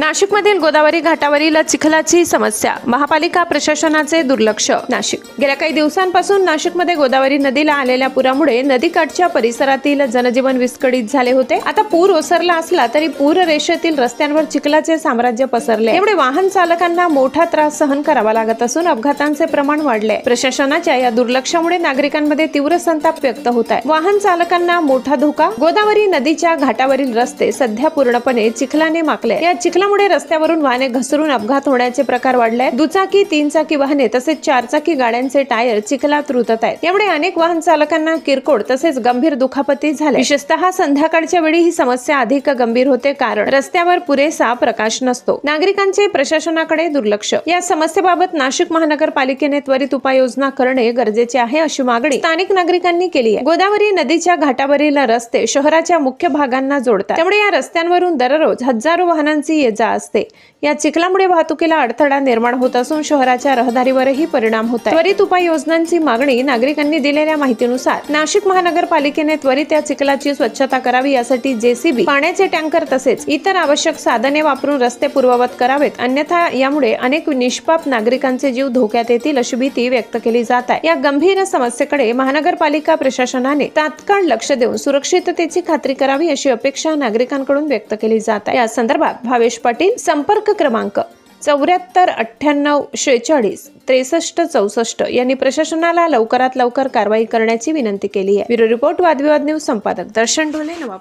नाशिकमधील गोदावरी घाटावरील चिखलाची समस्या महापालिका प्रशासनाचे दुर्लक्ष नाशिक. गेल्या काही दिवसांपासून नाशिकमध्ये गोदावरी नदीला आलेल्या पुरामुळे नदीकाठच्या परिसरातील जनजीवन विस्कळीत झाले होते. आता पूर ओसरला असला तरी पूर रेषेतील रस्त्यांवर चिखलाचे साम्राज्य पसरले. एवढे वाहन चालकांना मोठा त्रास सहन करावा लागत असून अपघातांचे प्रमाण वाढले. प्रशासनाच्या या दुर्लक्षामुळे नागरिकांमध्ये तीव्र संताप व्यक्त होत आहे. वाहन चालकांना मोठा धोका गोदावरी नदीच्या घाटावरील रस्ते सध्या पूर्णपणे चिखलाने माकले या चिखला चिखलामुळे रस्त्यावरून वाहने घसरून अपघात होण्याचे प्रकार वाढले दुचाकी तीन चाकी वाहने तसेच चारचाकी गाड्यांचे टायर चिखलात रुतत आहेत. यामुळे अनेक वाहन चालकांना किरकोळ तसेच गंभीर दुखापती झाल्या विशेषतः संध्याकाळच्या वेळी ही समस्या अधिक गंभीर होते कारण रस्त्यावर पुरेसा प्रकाश नसतो. नागरिकांचे प्रशासनाकडे दुर्लक्ष. या समस्येबाबत नाशिक महानगरपालिकेने त्वरित उपाययोजना करणे गरजेचे आहे अशी मागणी स्थानिक नागरिकांनी केली आहे. गोदावरी नदीच्या घाटावरील रस्ते शहराच्या मुख्य भागांना जोडतात. त्यामुळे या रस्त्यांवरून दररोज हजारो वाहनांची ये जा असते. या चिखलामुळे वाहतुकीला अडथळा निर्माण होत असून शहराच्या रहदारीवरही परिणाम होत आहे. त्वरित उपाययोजनांची मागणी नागरिकांनी दिलेल्या माहितीनुसार नाशिक महानगरपालिकेने त्वरित या चिखलाची स्वच्छता करावी यासाठी जेसीबी पाण्याचे टँकर तसेच इतर आवश्यक साधने वापरून रस्ते पूर्ववत करावेत. अन्यथा यामुळे अनेक निष्पाप नागरिकांचे जीव धोक्यात येतील अशी भीती व्यक्त केली जात आहे. या गंभीर समस्येकडे महानगरपालिका प्रशासनाने तात्काळ लक्ष देऊन सुरक्षिततेची खात्री करावी अशी अपेक्षा नागरिकांकडून व्यक्त केली जात आहे. या संदर्भात भावेश पाटील संपर्क क्रमांक चौऱ्याहत्तर अठ्ठ्याण्णव शेहेचाळीस त्रेसष्ट चौसष्ट यांनी प्रशासनाला लवकरात लवकर कारवाई करण्याची विनंती केली आहे. ब्युरो रिपोर्ट वादविवाद न्यूज संपादक दर्शन ढोले नवाब